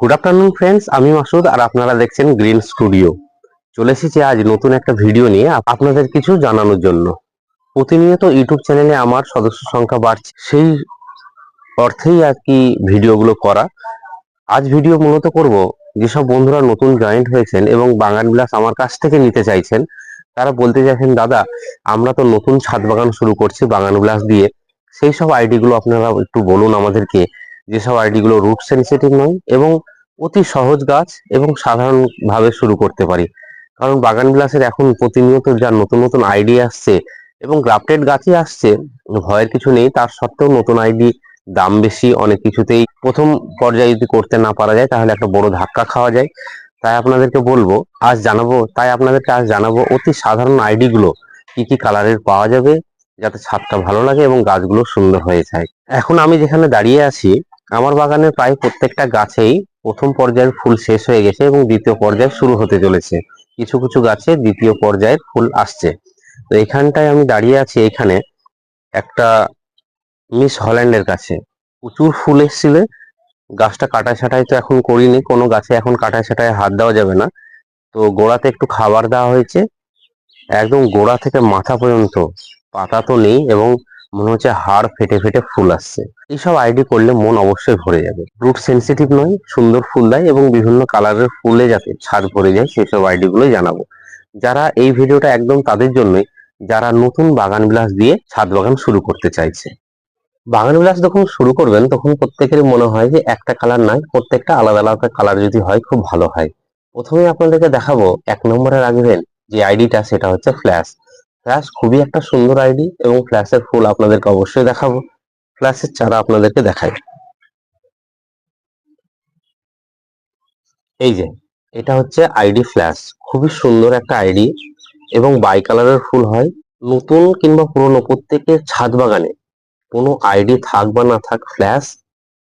Good afternoon friends আমি মাসুদ আর আপনারা দেখছেন গ্রিন স্টুডিও চলে এসেছি আজ নতুন একটা ভিডিও নিয়ে আপনাদের কিছু জানানোর জন্য। প্রতিনিয়ত ইউটিউব চ্যানেলে আমার সদস্য সংখ্যা বাড়ছে, সেই অর্থেই আর কি ভিডিওগুলো করা। আজ ভিডিও মূলত করব যেসব বন্ধুরা নতুন জয়েন্ট হয়েছেন এবং বাগান বিলাস আমার কাছ থেকে নিতে চাইছেন, তারা বলতে চাইছেন, দাদা, আমরা তো নতুন ছাদ বাগান শুরু করছি বাগান বিলাস দিয়ে। সেই সব আইডিগুলো আপনারা একটু বলুন আমাদেরকে। যেসব আইডি গুলো রুট সেন্সিটিভ নয়, এবং অতি সহজ গাছ এবং সাধারণ ভাবে শুরু করতে পারি। কারণ বাগান বিলাসের এখন প্রতিনিয়ত যা নতুন নতুন আইডি আসছে এবং গ্রাফটেড গাছই আসছে, ভয়ের কিছু নেই, তার সত্ত্বেও নতুন আইডি দাম বেশি, অনেক কিছুতেই প্রথম পর্যায়ে যদি করতে না পারা যায়, তাহলে একটা বড় ধাক্কা খাওয়া যায়। তাই আপনাদেরকে বলব, আজ জানাব, তাই আপনাদেরকে আজ জানাব অতি সাধারণ আইডি গুলো কি কি কালারের পাওয়া যাবে, যাতে ছাদটা ভালো লাগে এবং গাছগুলো সুন্দর হয়ে যায়। এখন আমি যেখানে দাঁড়িয়ে আছি আমার বাগানের প্রায় প্রত্যেকটা গাছেই প্রথম পর্যায়ের ফুল শেষ হয়ে গেছে এবং দ্বিতীয় পর্যায় শুরু হতে চলেছে। কিছু কিছু গাছে দ্বিতীয় পর্যায়ের ফুল আসছে। তো এখানটায় আমি দাঁড়িয়ে আছি এখানে একটা মিস হল্যান্ডের কাছে। প্রচুর ফুল এসেছিল। গাছটা কাটাই ছাটাই তো এখন করিনি। কোনো গাছে এখন কাটাই ছাটাই হাত দেওয়া যাবে না। তো গোড়াতে একটু খাবার দেওয়া হয়েছে। একদম গোড়া থেকে মাথা পর্যন্ত পাতা তো নেই এবং মনে হচ্ছে হাড় ফেটে ফেটে ফুল আসছে। এইসব আইডি করলে মন অবশ্যই ভরে যাবে। রুট সেন্সিটিভ নয়, সুন্দর ফুল দেয় এবং বিভিন্ন কালারের ফুলে যাতে ছাদ ভরে যায়, সেসব আইডি গুলোই জানাব। যারা এই ভিডিওটা একদম তাদের জন্যই, যারা নতুন বাগান বিলাস দিয়ে ছাদ বাগান শুরু করতে চাইছে। বাগান বিলাস যখন শুরু করবেন, তখন প্রত্যেকেরই মনে হয় যে একটা কালার নয় প্রত্যেকটা আলাদা আলাদা কালার যদি হয়, খুব ভালো হয়। প্রথমে আপনাদেরকে দেখাবো এক নম্বরে রাখবেন যে আইডিটা সেটা হচ্ছে ফ্ল্যাশ ফ্ল্যাশ খুবই একটা সুন্দর আইডি এবং ফ্ল্যাশের ফুল আপনাদেরকে অবশ্যই দেখাবো। ফ্ল্যাশের চারা আপনাদেরকে দেখাই। এই যে, এটা হচ্ছে আইডি ফ্ল্যাশ খুবই সুন্দর একটা আইডি এবং বাই কালারের ফুল হয়। নতুন কিংবা পুরনো, প্রত্যেকের ছাদ বাগানে কোনো আইডি থাক বা না থাক ফ্ল্যাশ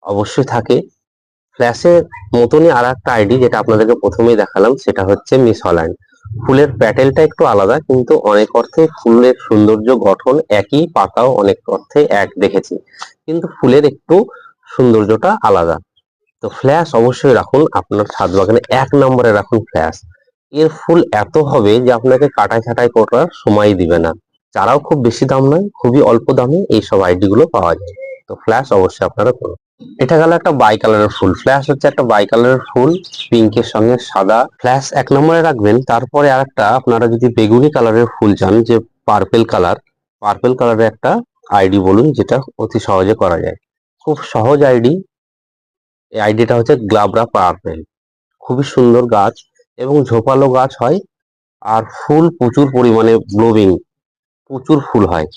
অবশ্যই থাকে। ফ্ল্যাশের মতনই আর একটা আইডি যেটা আপনাদেরকে প্রথমেই দেখালাম, সেটা হচ্ছে মিস হল্যান্ড ফুলের প্যাটেলটা একটু আলাদা, কিন্তু অনেক অর্থে ফুলের সৌন্দর্য গঠন একই, পাতাও অনেক অর্থে এক দেখেছি। কিন্তু ফুলের একটু সৌন্দর্যটা আলাদা। তো ফ্ল্যাশ অবশ্যই রাখুন, আপনার ছাদ বাগানে এক নম্বরে রাখুন ফ্ল্যাশ। এর ফুল এত হবে যে আপনাকে কাটাই ছাটাই করার সময় দিবে না। চারাও খুব বেশি দাম নয়, খুবই অল্প দামে এইসব আইডি গুলো পাওয়া যায়। তো ফ্ল্যাশ অবশ্যই আপনারা করুন। এটা গেল একটা বাই কালারের ফুল। ফ্ল্যাশ হচ্ছে একটা বাই কালারের ফুল পিঙ্কের সঙ্গে সাদা। ফ্ল্যাশ এক নম্বরে রাখবেন, তারপরে আর একটা আপনারা যদি বেগুনি কালারের ফুল চান, যে পার্পেল কালার পার্পেল কালারের একটা আইডি বলুন, যেটা অতি সহজে করা যায়। খুব সহজ আইডি এই আইডিটা হচ্ছে গ্লাবরা পার্পেল খুবই সুন্দর গাছ এবং ঝোপালো গাছ হয়, আর ফুল প্রচুর পরিমাণে ব্লোবিং প্রচুর ফুল হয়।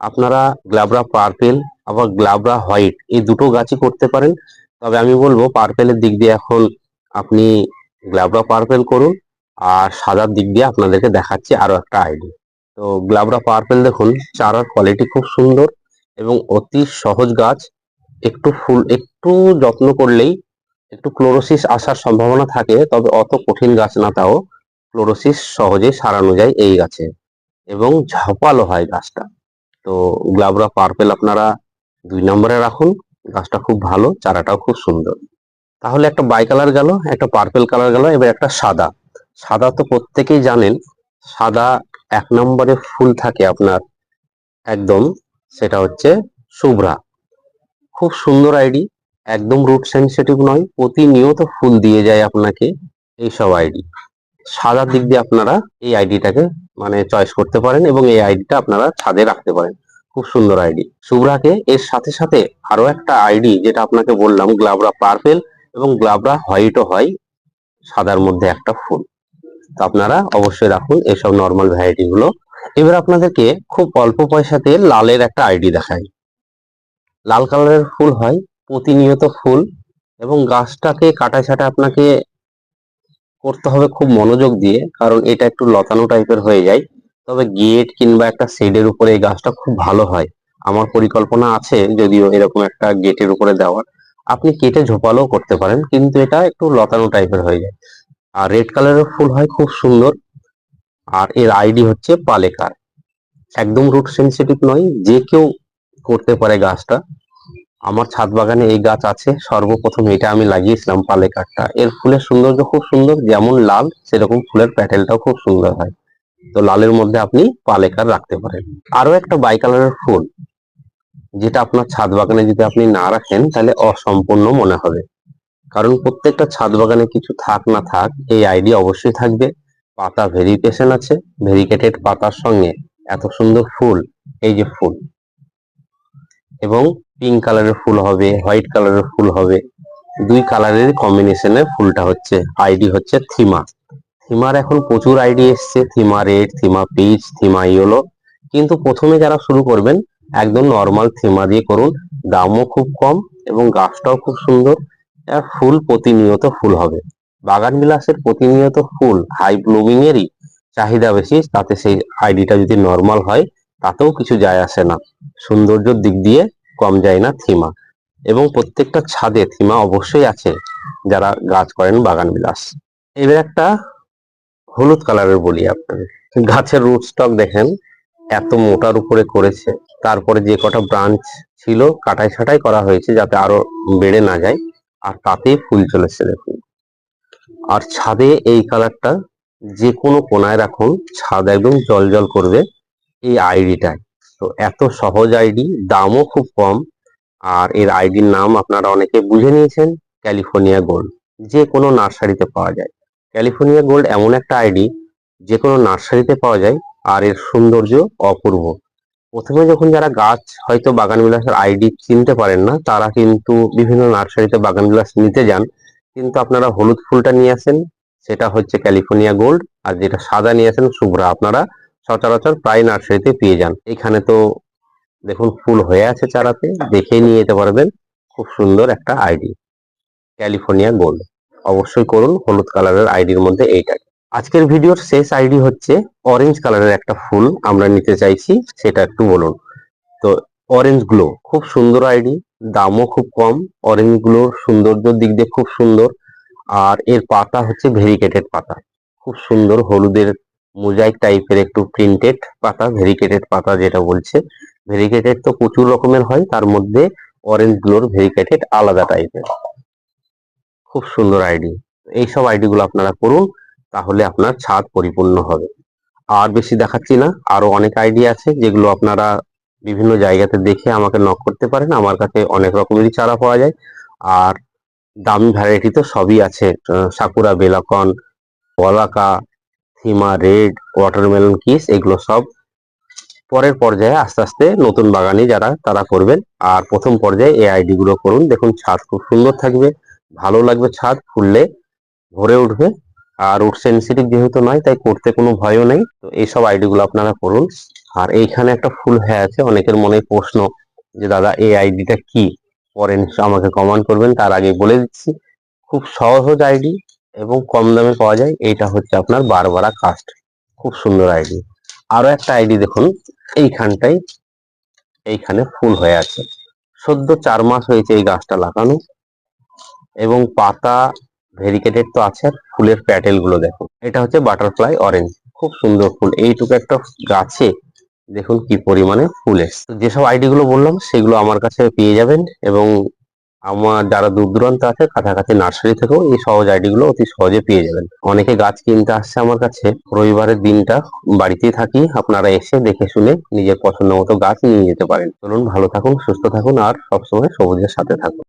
আপনারা গ্লাবরা পার্পেল আবার গ্লাবরা হোয়াইট এই দুটো গাছই করতে পারেন। তবে আমি বলব পার্পেলের দিক দিয়ে এখন আপনি গ্লাবরা পার্পেল করুন, আর সাদার দিক দিয়ে আপনাদেরকে দেখাচ্ছি আরও একটা আইডিয়া তো গ্লাবরা পার্পেল দেখুন, চারার কোয়ালিটি খুব সুন্দর এবং অতি সহজ গাছ। একটু ফুল, একটু যত্ন করলেই একটু ক্লোরোসিস আসার সম্ভাবনা থাকে, তবে অত কঠিন গাছ না তাও। ক্লোরোসিস সহজে সারানো যায় এই গাছে। এবং ঝাপালো হয় গাছটা। তো গ্লাবরা পার্পেল আপনারা দুই নম্বরে রাখুন, গাছটা খুব ভালো, চারাটাও খুব সুন্দর। তাহলে একটা বাই কালার গেল, একটা পার্পেল কালার গেল, এবার একটা সাদা। সাদা তো প্রত্যেকেই জানেন, সাদা এক নম্বরে ফুল থাকে আপনার একদম, সেটা হচ্ছে শুভ্রা। খুব সুন্দর আইডি, একদম রুট সেন্সিটিভ নয়, প্রতিনিয়ত ফুল দিয়ে যায় আপনাকে এইসব আইডি। সাদার দিক দিয়ে আপনারা এই আইডিটাকে মানে চয়েস করতে পারেন এবং এই আইডিটা আপনারা ছাদে রাখতে পারেন। খুব সুন্দর আইডি শুভ্রাকে এর সাথে সাথে আরও একটা আইডি যেটা আপনাকে বললাম গ্লাবরা পার্পেল এবং গ্লাবরা হোয়াইটও হয়, সাদার মধ্যে একটা ফুল। তো আপনারা অবশ্যই রাখুন এসব নর্মাল ভ্যারাইটি গুলো। এবার আপনাদেরকে খুব অল্প পয়সাতে লালের একটা আইডি দেখাই। লাল কালারের ফুল হয়, প্রতিনিয়ত ফুল এবং গাছটাকে কাটা ছাটা আপনাকে করতে হবে খুব মনোযোগ দিয়ে, কারণ এটা একটু লতানো টাইপের হয়ে যায়। তবে গেট কিংবা একটা শেডের উপরে এই গাছটা খুব ভালো হয়। আমার পরিকল্পনা আছে যদিও এরকম একটা গেটের উপরে দেওয়ার। আপনি কেটে ঝোপালোও করতে পারেন, কিন্তু এটা একটু লতানো টাইপের হয়ে যায়। আর রেড কালারের ফুল হয় খুব সুন্দর। আর এর আইডি হচ্ছে পালেকার। একদম রুট সেন্সিটিভ নয়, যে কেউ করতে পারে গাছটা। আমার ছাদ বাগানে এই গাছ আছে, সর্বপ্রথম এটা আমি লাগিয়েছিলাম পালেকারটা। এর ফুলের সৌন্দর্য খুব সুন্দর, যেমন লাল, সেরকম ফুলের প্যাটেলটাও খুব সুন্দর হয়। তো লালের মধ্যে আপনি পালেকার রাখতে পারেন। আরও একটা বাই কালারের ফুল, যেটা আপনার ছাদ বাগানে যদি আপনি না রাখেন, তাহলে অসম্পূর্ণ মনে হবে। কারণ প্রত্যেকটা ছাদ বাগানে কিছু থাক না থাক, এই আইডিয়া অবশ্যই থাকবে। পাতা ভেরিকেশন আছে, ভেরিকেটেড পাতার সঙ্গে এত সুন্দর ফুল, এই যে ফুল। এবং পিঙ্ক কালারের ফুল হবে, হোয়াইট কালারের ফুল হবে। দুই কালারের কম্বিনেশনে ফুলটা হচ্ছে, আইডি হচ্ছে থিমা। থিমার এখন প্রচুর আইডি এসছে থিমা রেড থিমা পিচ থিমা ইয়েলো কিন্তু প্রথমে যারা শুরু করবেন, একদম নর্মাল থিমা দিয়ে করুন। দামও খুব কম এবং গাছটাও খুব সুন্দর। আর ফুল প্রতিনিয়ত ফুল হবে। বাগান বিলাসের প্রতিনিয়ত ফুল হাই ব্লুমিং এরই চাহিদা বেশি, তাতে সেই আইডিটা যদি নর্মাল হয়, তাতেও কিছু যায় আসে না। সৌন্দর্যের দিক দিয়ে কম যায় না থিমা এবং প্রত্যেকটা ছাদে থিমা অবশ্যই আছে, যারা গাছ করেন বাগান বিলাস। এবার একটা হলুদ কালারের বলি আপনাদের। গাছের রুট স্টক দেখেন, এত মোটার উপরে করেছে। তারপরে যে কটা ব্রাঞ্চ ছিল, কাটাই ছাটাই করা হয়েছে যাতে আরও বেড়ে না যায়। আর তাতেই ফুল চলেছে দেখুন। আর ছাদে এই কালারটা যে কোনো কোনায় রাখুন, ছাদ একদম জল জল করবে এই আইডিটায় তো এত সহজ আইডি দামও খুব কম। আর এর আইডির নাম আপনারা অনেকে বুঝে নিয়েছেন, ক্যালিফোর্নিয়া গোল্ড। যে কোনো নার্সারিতে পাওয়া যায়। ক্যালিফোর্নিয়া গোল্ড এমন একটা আইডি যে কোনো নার্সারিতে পাওয়া যায় আর এর সৌন্দর্য অপূর্ব। প্রথমে যখন যারা গাছ হয়তো বাগান বিলাসের আইডি চিনতে পারেন না, তারা কিন্তু বিভিন্ন নার্সারিতে বাগান বিলাস নিতে যান। কিন্তু আপনারা হলুদ ফুলটা নিয়ে আসেন, সেটা হচ্ছে ক্যালিফোর্নিয়া গোল্ড, আর যেটা সাদা নিয়ে আসেন, শুভ্রা। আপনারা সচরাচর প্রায় নার্সারিতে পেয়ে যান। এখানে তো দেখুন, ফুল হয়ে আছে চারাতে দেখে নিয়ে যেতে পারবেন। খুব সুন্দর একটা আইডি, ক্যালিফোর্নিয়া গোল্ড। অবশ্যই করুন, হলুদ কালারের আইডির মধ্যে এইটা। আজকের ভিডিওর শেষ আইডি হচ্ছে অরেঞ্জ কালারের একটা ফুল আমরা নিতে চাইছি, সেটা একটু বলুন। তো অরেঞ্জ গ্লো খুব সুন্দর আইডি দামও খুব কম অরেঞ্জ গ্লোর সৌন্দর্যের দিক দিয়ে খুব সুন্দর। আর এর পাতা হচ্ছে ভেরিকেটেড পাতা, খুব সুন্দর হলুদের মোজাইক টাইপের একটু প্রিন্টেড পাতা ভেরিকেটেড পাতা যেটা বলছে। ভেরিকেটেড তো প্রচুর রকমের হয়, তার মধ্যে অরেঞ্জ গ্লোর ভেরিকেটেড আলাদা টাইপের খুব সুন্দর আইডি এইসব আইডি গুলো আপনারা করুন, তাহলে আপনার ছাদ পরিপূর্ণ হবে। আর বেশি দেখাচ্ছি না, আরও অনেক আইডি আছে, যেগুলো আপনারা বিভিন্ন জায়গাতে দেখে আমাকে নক করতে পারেন। আমার কাছে অনেক রকমেরই চারা পাওয়া যায়। আর দামি ভ্যারাইটি তো সবই আছে সাকুরা বেলাকন পলাকা থিমা রেড ওয়াটারমেলন কিস এগুলো সব পরের পর্যায়ে আস্তে আস্তে নতুন বাগানে যারা, তারা করবেন। আর প্রথম পর্যায়ে এই আইডিগুলো করুন। দেখুন, ছাদ খুব সুন্দর থাকবে। ভালো লাগবে ছাদ ফুললে, ভরে উঠবে। আর উড সেন্সিটিভ যেহেতু নয়, তাই করতে কোনো ভয়ও নেই। তো এইসব আইডি গুলো আপনারা করুন। আর এইখানে একটা ফুল হয়ে আছে, অনেকের মনে প্রশ্ন যে, দাদা, এই আইডিটা কি? পরে আমাকে কমেন্ট করবেন, তার আগে বলে দিচ্ছি। খুব সহজ আইডি এবং কম দামে পাওয়া যায়। এইটা হচ্ছে আপনার বারবারা কাস্ট খুব সুন্দর আইডি আরও একটা আইডি দেখুন। এইখানটাই, এইখানে ফুল হয়ে আছে। সদ্য চার মাস হয়েছে এই গাছটা লাগানো। এবং পাতা ভেরিকেটেড তো আছে, ফুলের প্যাটেলগুলো দেখুন। এটা হচ্ছে বাটারফ্লাই অরেঞ্জ, খুব সুন্দর ফুল। এইটুকু একটা গাছে দেখুন কি পরিমাণে ফুল এসছে। যেসব আইডি গুলো বললাম, সেগুলো আমার কাছে পেয়ে যাবেন এবং আমার যারা দূর দূরান্ত আছে, কাছাকাছি নার্সারি থেকেও এই সহজ আইডি গুলো অতি সহজে পেয়ে যাবেন। অনেকে গাছ কিনতে আসছে আমার কাছে, রবিবারের দিনটা বাড়িতেই থাকি, আপনারা এসে দেখে শুনে নিজের পছন্দ মতো গাছ নিয়ে যেতে পারেন। চলুন, ভালো থাকুন, সুস্থ থাকুন, আর সবসময় সবুজের সাথে থাকুন।